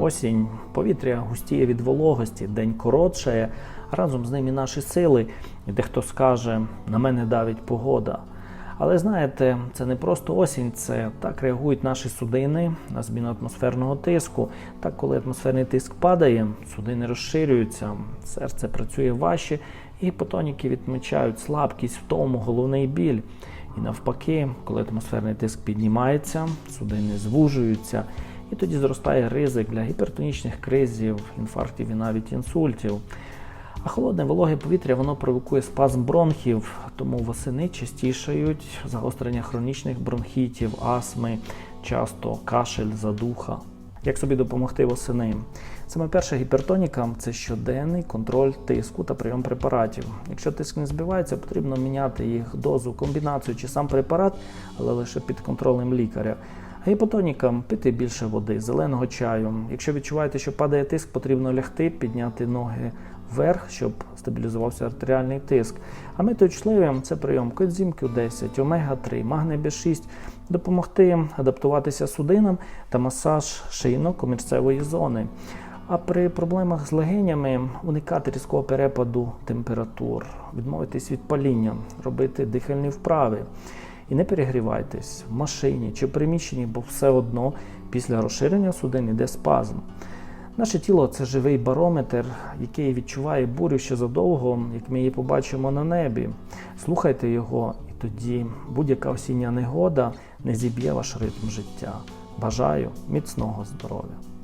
Осінь, повітря густіє від вологості, день коротшає, разом з ним і наші сили. І дехто скаже, на мене давить погода. Але знаєте, це не просто осінь, це так реагують наші судини на зміну атмосферного тиску. Так, коли атмосферний тиск падає, судини розширюються, серце працює важче, і гіпотоніки відмічають слабкість, втому, головний біль. І навпаки, коли атмосферний тиск піднімається, судини звужуються, і тоді зростає ризик для гіпертонічних кризів, інфарктів і навіть інсультів. А холодне вологе повітря воно провокує спазм бронхів, тому восени частішають загострення хронічних бронхітів, астми, часто кашель, задуха. Як собі допомогти восени? Саме перша гіпертоніка це щоденний контроль тиску та прийом препаратів. Якщо тиск не збивається, потрібно міняти їх дозу, комбінацію чи сам препарат, але лише під контролем лікаря. Гіпотонікам пити більше води, зеленого чаю. Якщо відчуваєте, що падає тиск, потрібно лягти, підняти ноги вверх, щоб стабілізувався артеріальний тиск. А метоучливим це прийом коензим Q10, омега-3, магний B6, допомогти адаптуватися судинам та масаж шийно-комірцевої зони. А при проблемах з легенями уникати різкого перепаду температур, відмовитись від паління, робити дихальні вправи. І не перегрівайтесь в машині чи в приміщенні, бо все одно після розширення судин іде спазм. Наше тіло це живий барометр, який відчуває бурю ще задовго, як ми її побачимо на небі. Слухайте його, і тоді будь-яка осіння негода не зіб'є ваш ритм життя. Бажаю міцного здоров'я!